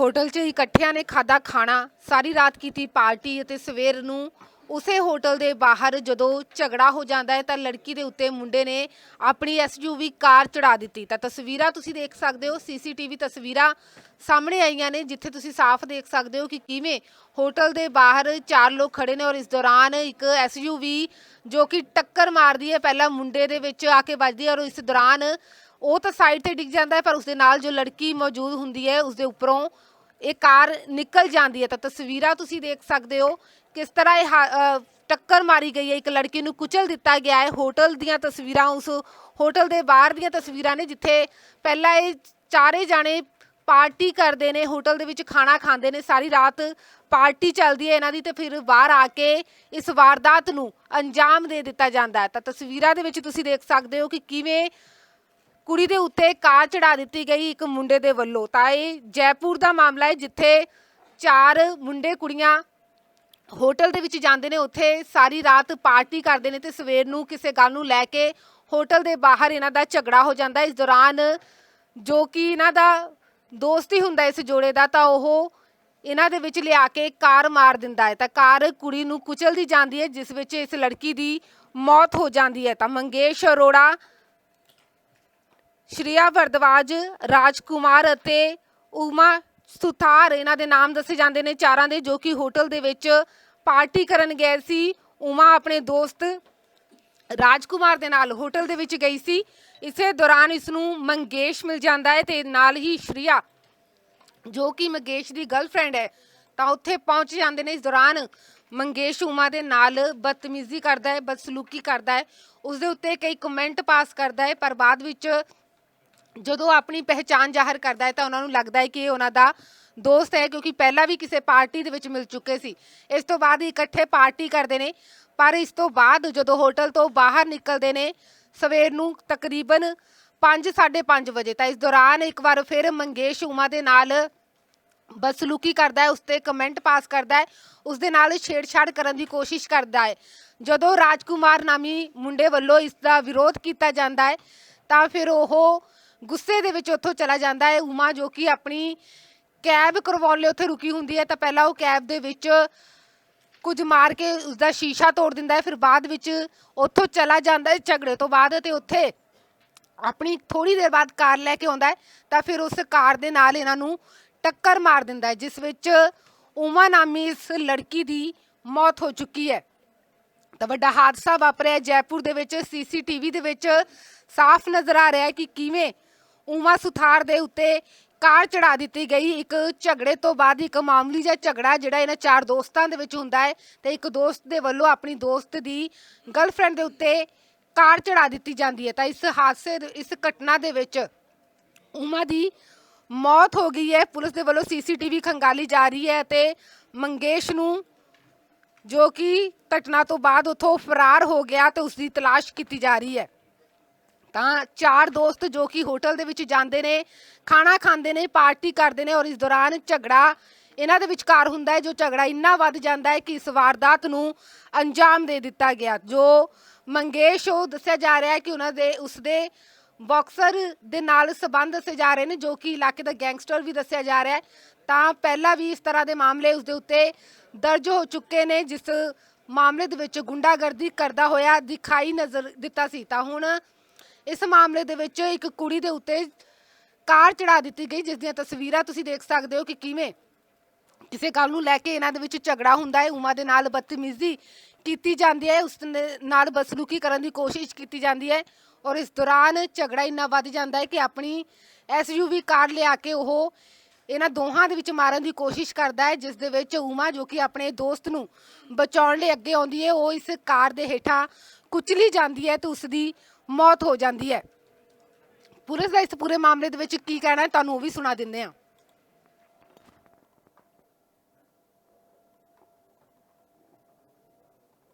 Hotel 'ਚ ਇਕੱਠਿਆਂ ਨੇ ਖਾਦਾ ਖਾਣਾ, ਸਾਰੀ ਰਾਤ ਕੀਤੀ ਪਾਰਟੀ ਅਤੇ ਸਵੇਰ ਨੂੰ ਉਸੇ ਹੋਟਲ ਦੇ ਬਾਹਰ ਜਦੋਂ ਝਗੜਾ ਹੋ ਜਾਂਦਾ ਹੈ ਤਾਂ ਲੜਕੀ ਦੇ ਉੱਤੇ ਮੁੰਡੇ ਨੇ ਆਪਣੀ ਐਸਯੂਵੀ ਕਾਰ ਚੜਾ ਦਿੱਤੀ। ਤਾਂ ਤਸਵੀਰਾਂ ਤੁਸੀਂ ਦੇਖ ਸਕਦੇ ਹੋ, ਸੀਸੀਟੀਵੀ ਤਸਵੀਰਾਂ ਸਾਹਮਣੇ ਆਈਆਂ ਨੇ, ਜਿੱਥੇ ਤੁਸੀਂ ਸਾਫ਼ ਦੇਖ ਸਕਦੇ ਹੋ ਕਿ ਕਿਵੇਂ ਹੋਟਲ ਦੇ ਬਾਹਰ ਚਾਰ ਲੋਕ ਖੜੇ ਨੇ ਔਰ ਇਸ ਦੌਰਾਨ ਇੱਕ ਐਸਯੂਵੀ ਜੋ ਕਿ ਟੱਕਰ ਮਾਰਦੀ ਹੈ, ਪਹਿਲਾਂ ਮੁੰਡੇ ਦੇ ਵਿੱਚ ਆ ਕੇ ਵੱਜਦੀ ਹੈ ਔਰ ਇਸ ਦੌਰਾਨ ਉਹ ਤਾਂ ਸਾਈਡ ਤੇ ਡਿੱਗ ਜਾਂਦਾ ਹੈ ਪਰ ਉਸਦੇ ਨਾਲ ਜੋ ਲੜਕੀ ਮੌਜੂਦ ਹੁੰਦੀ ਹੈ ਉਸਦੇ ਉੱਪਰੋਂ ਇਹ ਕਾਰ ਨਿਕਲ ਜਾਂਦੀ ਹੈ। ਤਾਂ ਤਸਵੀਰਾਂ ਤੁਸੀਂ ਦੇਖ ਸਕਦੇ ਹੋ ਕਿਸ ਤਰ੍ਹਾਂ ਇਹ ਹਾ- ਅ, ਟੱਕਰ ਮਾਰੀ ਗਈ ਹੈ। ਇੱਕ ਲੜਕੀ ਨੂੰ ਕੁਚਲ ਦਿੱਤਾ ਗਿਆ ਹੈ। ਹੋਟਲ ਦੀਆਂ ਤਸਵੀਰਾਂ ਉਸ ਹੋਟਲ ਦੇ ਬਾਹਰ ਦੀਆਂ ਤਸਵੀਰਾਂ ਨੇ ਜਿੱਥੇ ਪਹਿਲਾਂ ਇਹ ਚਾਰੇ ਜਾਣੇ ਪਾਰਟੀ ਕਰਦੇ ਨੇ ਹੋਟਲ ਦੇ ਵਿੱਚ ਖਾਣਾ ਖਾਂਦੇ ਨੇ। ਸਾਰੀ ਰਾਤ ਪਾਰਟੀ ਚੱਲਦੀ ਹੈ ਇਹਨਾਂ ਦੀ ਤੇ ਫਿਰ ਬਾਹਰ ਆ ਕੇ ਇਸ ਵਾਰਦਾਤ ਨੂੰ ਅੰਜਾਮ ਦੇ ਦਿੱਤਾ ਜਾਂਦਾ ਹੈ। ਤਾਂ ਤਸਵੀਰਾਂ ਦੇ ਵਿੱਚ ਤੁਸੀਂ ਦੇਖ ਸਕਦੇ ਹੋ ਕਿ ਕਿਵੇਂ ਕੁੜੀ ਦੇ ਉੱਤੇ ਕਾਰ ਚੜਾ ਦਿੱਤੀ ਗਈ ਇੱਕ ਮੁੰਡੇ ਦੇ ਵੱਲੋਂ। ਤਾਂ ਇਹ ਜੈਪੁਰ ਦਾ ਮਾਮਲਾ ਹੈ, ਜਿੱਥੇ ਚਾਰ ਮੁੰਡੇ ਕੁੜੀਆਂ ਹੋਟਲ ਦੇ ਵਿੱਚ ਜਾਂਦੇ ਨੇ। ਉੱਥੇ ਸਾਰੀ ਰਾਤ ਪਾਰਟੀ ਕਰਦੇ ਨੇ ਤੇ ਸਵੇਰ ਨੂੰ ਕਿਸੇ ਗੱਲ ਨੂੰ ਲੈ ਕੇ ਹੋਟਲ ਦੇ ਬਾਹਰ ਇਹਨਾਂ ਦਾ ਝਗੜਾ ਹੋ ਜਾਂਦਾ। ਇਸ ਦੌਰਾਨ ਜੋ ਕਿ ਇਹਨਾਂ ਦਾ ਦੋਸਤ ਹੀ ਹੁੰਦਾ ਇਸ ਜੋੜੇ ਦਾ, ਤਾਂ ਉਹ ਇਹਨਾਂ ਦੇ ਵਿੱਚ ਲਿਆ ਕੇ ਕਾਰ ਮਾਰ ਦਿੰਦਾ ਹੈ। ਤਾਂ ਕਾਰ ਕੁੜੀ ਨੂੰ ਕੁਚਲਦੀ ਜਾਂਦੀ ਹੈ, ਜਿਸ ਵਿੱਚ ਇਸ ਲੜਕੀ ਦੀ ਮੌਤ ਹੋ ਜਾਂਦੀ ਹੈ। ਤਾਂ ਮੰਗੇਸ਼ ਅਰੋੜਾ ਸ਼੍ਰਿਆ ਵਰਦਵਾਜ ਰਾਜਕੁਮਾਰ ਅਤੇ ਉਮਾ ਸੁਥਾਰ, ਇਹਨਾਂ ਦੇ ਨਾਮ ਦੱਸੇ ਜਾਂਦੇ ਨੇ ਚਾਰਾਂ ਦੇ, ਜੋ ਕਿ ਹੋਟਲ ਦੇ ਵਿੱਚ ਪਾਰਟੀ ਕਰਨ ਗਏ ਸੀ। ਉਮਾ ਆਪਣੇ ਦੋਸਤ ਰਾਜਕੁਮਾਰ ਦੇ ਨਾਲ ਹੋਟਲ ਦੇ ਵਿੱਚ ਗਈ ਸੀ। ਇਸੇ ਦੌਰਾਨ ਇਸ ਨੂੰ ਮੰਗੇਸ਼ ਮਿਲ ਜਾਂਦਾ ਹੈ ਤੇ ਨਾਲ ਹੀ ਸ਼੍ਰਿਆ, ਜੋ ਕਿ ਮੰਗੇਸ਼ ਦੀ ਗਰਲਫ੍ਰੈਂਡ ਹੈ, ਤਾਂ ਉੱਥੇ ਪਹੁੰਚ ਜਾਂਦੇ ਨੇ। ਇਸ ਦੌਰਾਨ ਮੰਗੇਸ਼ ਉਮਾ ਦੇ ਨਾਲ ਬਦਤਮੀਜ਼ੀ ਕਰਦਾ ਹੈ, ਬਦਸਲੂਕੀ ਕਰਦਾ ਹੈ। ਉਸ ਦੇ ਉੱਤੇ ਕਈ ਕਮੈਂਟ ਪਾਸ ਕਰਦਾ ਹੈ, ਪਰ ਬਾਅਦ ਵਿੱਚ ਜਦੋਂ ਆਪਣੀ ਪਹਿਚਾਨ ਜ਼ਾਹਰ ਕਰਦਾ ਹੈ ਤਾਂ ਉਹਨਾਂ ਨੂੰ ਲੱਗਦਾ ਹੈ ਕਿ ਇਹ ਉਹਨਾਂ ਦਾ ਦੋਸਤ ਹੈ, ਕਿਉਂਕਿ ਪਹਿਲਾਂ ਵੀ ਕਿਸੇ ਪਾਰਟੀ ਦੇ ਵਿੱਚ ਮਿਲ ਚੁੱਕੇ ਸੀ। ਇਸ ਤੋਂ ਬਾਅਦ ਇਕੱਠੇ ਪਾਰਟੀ ਕਰਦੇ ਨੇ, ਪਰ ਇਸ ਤੋਂ ਬਾਅਦ ਜਦੋਂ ਹੋਟਲ ਤੋਂ ਬਾਹਰ ਨਿਕਲਦੇ ਨੇ, ਸਵੇਰ ਨੂੰ ਤਕਰੀਬਨ 5:30 ਵਜੇ, ਤਾਂ ਇਸ ਦੌਰਾਨ ਇੱਕ ਵਾਰ ਫਿਰ ਮੰਗੇਸ਼ ਉਮਾ ਦੇ ਨਾਲ ਬਦਸਲੂਕੀ ਕਰਦਾ ਹੈ, ਉਸ ਤੇ ਕਮੈਂਟ ਪਾਸ ਕਰਦਾ ਹੈ, ਉਸ ਦੇ ਨਾਲ ਛੇੜਛਾੜ ਕਰਨ ਦੀ ਕੋਸ਼ਿਸ਼ ਕਰਦਾ ਹੈ। ਜਦੋਂ ਰਾਜਕੁਮਾਰ ਨਾਮੀ ਮੁੰਡੇ ਵੱਲੋਂ ਇਸ ਦਾ ਵਿਰੋਧ ਕੀਤਾ ਜਾਂਦਾ ਹੈ, ਤਾਂ ਫਿਰ ਉਹ ਗੁੱਸੇ ਦੇ ਵਿੱਚ ਉੱਥੋਂ ਚਲਾ ਜਾਂਦਾ ਹੈ। ਉਮਾ ਜੋ ਕਿ ਆਪਣੀ ਕੈਬ ਕਰਵਾਉਣ ਲਈ ਉੱਥੇ ਰੁਕੀ ਹੁੰਦੀ ਹੈ, ਤਾਂ ਪਹਿਲਾਂ ਉਹ ਕੈਬ ਦੇ ਵਿੱਚ ਕੁਝ ਮਾਰ ਕੇ ਉਸ ਦਾ ਸ਼ੀਸ਼ਾ ਤੋੜ ਦਿੰਦਾ ਹੈ। ਫਿਰ ਬਾਅਦ ਵਿੱਚ ਉੱਥੋਂ ਚਲਾ ਜਾਂਦਾ ਹੈ ਝਗੜੇ ਤੋਂ ਬਾਅਦ ਤੇ ਉੱਥੇ ਆਪਣੀ ਥੋੜੀ ਦੇਰ ਬਾਅਦ ਕਾਰ ਲੈ ਕੇ ਆਉਂਦਾ ਹੈ। ਤਾਂ ਫਿਰ ਉਸ ਕਾਰ ਦੇ ਨਾਲ ਇਹਨਾਂ ਨੂੰ ਟੱਕਰ ਮਾਰ ਦਿੰਦਾ ਹੈ, ਜਿਸ ਵਿੱਚ ਉਮਾ ਨਾਮੀ ਇਸ ਲੜਕੀ ਦੀ ਮੌਤ ਹੋ ਚੁੱਕੀ ਹੈ। ਤਾਂ ਵੱਡਾ ਹਾਦਸਾ ਵਾਪਰਿਆ ਜੈਪੁਰ ਦੇ ਵਿੱਚ। ਸੀਸੀਟੀਵੀ ਦੇ ਵਿੱਚ ਸਾਫ਼ ਨਜ਼ਰ ਆ ਰਿਹਾ ਹੈ ਕਿ ਕਿਵੇਂ ਉਮਾ ਸੁਥਾਰ ਦੇ ਉੱਤੇ ਕਾਰ ਚੜਾ ਦਿੱਤੀ ਗਈ। ਇੱਕ ਝਗੜੇ ਤੋਂ ਬਾਅਦ ਇੱਕ ਮਾਮੂਲੀ ਜਿਹਾ ਝਗੜਾ ਜਿਹੜਾ ਇਹਨਾਂ ਚਾਰ ਦੋਸਤਾਂ ਦੇ ਵਿੱਚ ਹੁੰਦਾ ਹੈ ਤੇ ਇੱਕ ਦੋਸਤ ਦੇ ਵੱਲੋਂ ਆਪਣੀ ਦੋਸਤ ਦੀ ਗਰਲਫ੍ਰੈਂਡ ਦੇ ਉੱਤੇ ਕਾਰ ਚੜਾ ਦਿੱਤੀ ਜਾਂਦੀ ਹੈ। ਤਾਂ ਇਸ ਹਾਦਸੇ ਦੇ- ਇਸ ਘਟਨਾ ਦੇ ਵਿੱਚ ਉਮਾ ਦੀ ਮੌਤ ਹੋ ਗਈ ਹੈ। ਪੁਲਿਸ ਦੇ ਵੱਲੋਂ ਸੀਸੀਟੀਵੀ ਖੰਗਾਲੀ ਜਾ ਰਹੀ ਹੈ ਤੇ ਮੰਗੇਸ਼ ਨੂੰ ਜੋ ਕਿ ਘਟਨਾ ਤੋਂ ਬਾਅਦ ਉਥੋਂ ਫਰਾਰ ਹੋ ਗਿਆ ਤੇ ਉਸ ਦੀ ਤਲਾਸ਼ ਕੀਤੀ ਜਾ ਰਹੀ ਹੈ। ਤਾਂ ਚਾਰ ਦੋਸਤ ਜੋ ਕਿ ਹੋਟਲ ਦੇ ਵਿੱਚ ਜਾਂਦੇ ਨੇ, ਖਾਣਾ ਖਾਂਦੇ ਨੇ, ਪਾਰਟੀ ਕਰਦੇ ਨੇ ਔਰ ਇਸ ਦੌਰਾਨ ਝਗੜਾ ਇਹਨਾਂ ਦੇ ਵਿਚਕਾਰ ਹੁੰਦਾ ਹੈ, ਜੋ ਝਗੜਾ ਇੰਨਾ ਵੱਧ ਜਾਂਦਾ ਹੈ ਕਿ ਇਸ ਵਾਰਦਾਤ ਨੂੰ ਅੰਜਾਮ ਦੇ ਦਿੱਤਾ ਗਿਆ। ਜੋ ਮੰਗੇਸ਼, ਉਹ ਦੱਸਿਆ ਜਾ ਰਿਹਾ ਹੈ ਕਿ ਉਹਨਾਂ ਦੇ ਉਸਦੇ ਬਾਕਸਰ ਦੇ ਨਾਲ ਸਬੰਧ ਦੱਸੇ ਜਾ ਰਹੇ ਨੇ, ਜੋ ਕਿ ਇਲਾਕੇ ਦਾ ਗੈਂਗਸਟਰ ਵੀ ਦੱਸਿਆ ਜਾ ਰਿਹਾ ਹੈ। ਤਾਂ ਪਹਿਲਾਂ ਵੀ ਇਸ ਤਰ੍ਹਾਂ ਦੇ ਮਾਮਲੇ ਉਸਦੇ ਉੱਤੇ ਦਰਜ ਹੋ ਚੁੱਕੇ ਨੇ, ਜਿਸ ਮਾਮਲੇ ਦੇ ਵਿੱਚ ਗੁੰਡਾਗਰਦੀ ਕਰਦਾ ਹੋਇਆ ਦਿਖਾਈ ਨਜ਼ਰ ਦਿੱਤਾ ਸੀ। ਤਾਂ ਹੁਣ ਇਸ ਮਾਮਲੇ ਦੇ ਵਿੱਚ ਇੱਕ ਕੁੜੀ ਦੇ ਉੱਤੇ ਕਾਰ ਚੜਾ ਦਿੱਤੀ ਗਈ, ਜਿਸ ਦੀਆਂ ਤਸਵੀਰਾਂ ਤੁਸੀਂ ਦੇਖ ਸਕਦੇ ਹੋ ਕਿ ਕਿਵੇਂ ਕਿਸੇ ਗੱਲ ਨੂੰ ਲੈ ਕੇ ਇਹਨਾਂ ਦੇ ਵਿੱਚ ਝਗੜਾ ਹੁੰਦਾ ਹੈ। ਉਮਾ ਦੇ ਨਾਲ ਬਦਤਮੀਜ਼ੀ ਕੀਤੀ ਜਾਂਦੀ ਹੈ। ਉਸ ਦੇ ਨਾਲ ਬਸਲੂਕੀ ਕਰਨ ਦੀ ਕੋਸ਼ਿਸ਼ ਕੀਤੀ ਜਾਂਦੀ ਹੈ ਔਰ ਇਸ ਦੌਰਾਨ ਝਗੜਾ ਇੰਨਾ ਵੱਧ ਜਾਂਦਾ ਹੈ ਕਿ ਆਪਣੀ ਐਸਯੂਵੀ ਕਾਰ ਲਿਆ ਕੇ ਉਹ ਇਹਨਾਂ ਦੋਹਾਂ ਦੇ ਵਿੱਚ ਮਾਰਨ ਦੀ ਕੋਸ਼ਿਸ਼ ਕਰਦਾ ਹੈ, ਜਿਸ ਦੇ ਵਿੱਚ ਉਮਾ ਜੋ ਕਿ ਆਪਣੇ ਦੋਸਤ ਨੂੰ ਬਚਾਉਣ ਲਈ ਅੱਗੇ ਆਉਂਦੀ ਹੈ, ਉਹ ਇਸ ਕਾਰ ਦੇ ਹੇਠਾਂ ਕੁਚਲੀ ਜਾਂਦੀ ਹੈ ਤੇ ਉਸ ਦੀ ਮੌਤ ਹੋ ਜਾਂਦੀ ਹੈ ਪੁਲਿਸ ਦਾ ਇਸ ਪੂਰੇ ਮਾਮਲੇ ਦੇ ਵਿੱਚ ਕੀ ਕਹਿਣਾ ਹੈ ਤੁਹਾਨੂੰ ਉਹ ਵੀ ਸੁਣਾ ਦਿੰਦੇ ਹਾਂ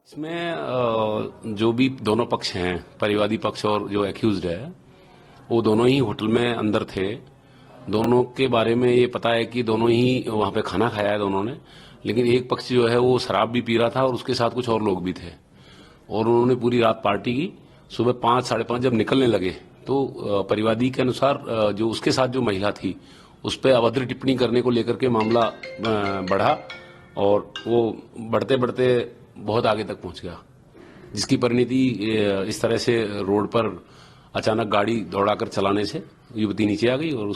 इसमें अ, जो भी दोनों पक्ष हैं परिवादी पक्ष और जो एक्यूज्ड है वो दोनों ही होटल में अंदर थे दोनों के बारे में ये पता है कि दोनों ही वहां पे खाना खाया है दोनों ने लेकिन एक पक्ष जो है वो शराब भी पी रहा था और उसके साथ कुछ और लोग भी थे और उन्होंने पूरी रात पार्टी की सुबह पाँच, साढ़े पाँच जब निकलने लगे तो परिवादी के अनुसार जो उसके साथ जो महिला थी, उस पर अभद्र टिप्पणी करने को लेकर के मामला बढ़ा और वो बढ़ते बढ़ते बहुत आगे तक पहुँच गया। जिसकी परिणति इस तरह से रोड पर अचानक गाड़ी दौड़ाकर चलाने से युवती नीचे आ गई और